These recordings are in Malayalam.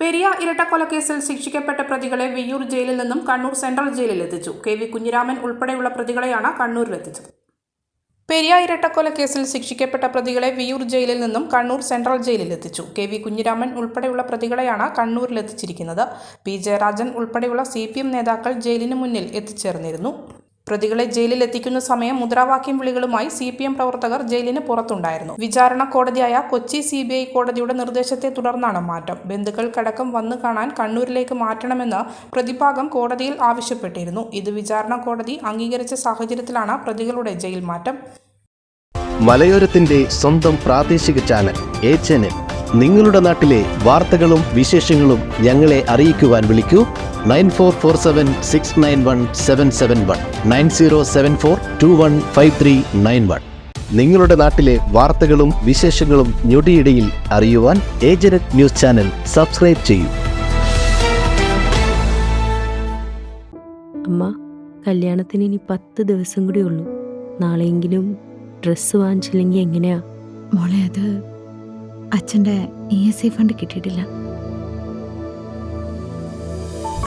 പെരിയ ഇരട്ടക്കൊലക്കേസിൽ ശിക്ഷിക്കപ്പെട്ട പ്രതികളെ വിയ്യൂർ ജയിലിൽ നിന്നും കണ്ണൂർ സെൻട്രൽ ജയിലിൽ എത്തിച്ചു. കെ വി കുഞ്ഞിരാമൻ ഉൾപ്പെടെയുള്ള പ്രതികളെയാണ് കണ്ണൂരിലെത്തിച്ചത്. പെരിയ ഇരട്ടക്കൊലക്കേസിൽ ശിക്ഷിക്കപ്പെട്ട പ്രതികളെ വിയ്യൂർ ജയിലിൽ നിന്നും കണ്ണൂർ സെൻട്രൽ ജയിലിൽ എത്തിച്ചു. കെ വി കുഞ്ഞിരാമൻ ഉൾപ്പെടെയുള്ള പ്രതികളെയാണ് കണ്ണൂരിലെത്തിച്ചിരിക്കുന്നത്. പി ജയരാജൻ ഉൾപ്പെടെയുള്ള സി പി എം നേതാക്കൾ ജയിലിന് മുന്നിൽ എത്തിച്ചേർന്നിരുന്നു. പ്രതികളെ ജയിലിൽ എത്തിക്കുന്ന സമയം മുദ്രാവാക്യം വിളികളുമായി സി പി എം പ്രവർത്തകർ ജയിലിന് പുറത്തുണ്ടായിരുന്നു. വിചാരണ കോടതിയായ കൊച്ചി സി ബി ഐ കോടതിയുടെ നിർദ്ദേശത്തെ തുടർന്നാണ് മാറ്റം. ബന്ധുക്കൾക്കടക്കം വന്നു കാണാൻ കണ്ണൂരിലേക്ക് മാറ്റണമെന്ന് പ്രതിഭാഗം കോടതിയിൽ ആവശ്യപ്പെട്ടിരുന്നു. ഇത് വിചാരണ കോടതി അംഗീകരിച്ച സാഹചര്യത്തിലാണ് പ്രതികളുടെ ജയിൽ മാറ്റം. മലയോരത്തിന്റെ സ്വന്തം പ്രാദേശിക ചാനൽ ചാനൽ. നിങ്ങളുടെ നാട്ടിലെ വാർത്തകളും വിശേഷങ്ങളും ഞങ്ങളെ അറിയിക്കുവാൻ വിളിക്കൂ. Nine four four seven six nine one seven seven one nine zero seven four two one five three nine one നിങ്ങളുടെ നാട്ടിലെ വാർത്തകളും വിശേഷങ്ങളും ഞൊടിയിടയിൽ അറിയുവാൻ ഏജനറ്റ് ന്യൂസ് ചാനൽ സബ്സ്ക്രൈബ് ചെയ്യൂ. അമ്മ കല്യാണത്തിന് ഇനി പത്ത് ദിവസം കൂടി ഉള്ളൂ. നാളെയെങ്കിലും ഡ്രസ് വാങ്ങിച്ചില്ലെങ്കിൽ എങ്ങനെയാ? മോളെ അത് അച്ഛന്റെ ഇ എസ് ഐ ഫണ്ട് കിട്ടിയിട്ടില്ല.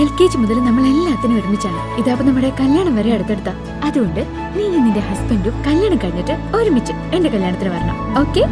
എൽ കെ ജി മുതൽ നമ്മൾ എല്ലാത്തിനും ഒരുമിച്ചാണ്. ഇതാവുമ്പോ നമ്മുടെ കല്യാണം വരെ അടുത്തെടുത്ത. അതുകൊണ്ട് നീ നിന്റെ ഹസ്ബൻഡും കല്യാണം കഴിഞ്ഞിട്ട് ഒരുമിച്ച് എന്റെ കല്യാണത്തിന് വരണം. ഓക്കെ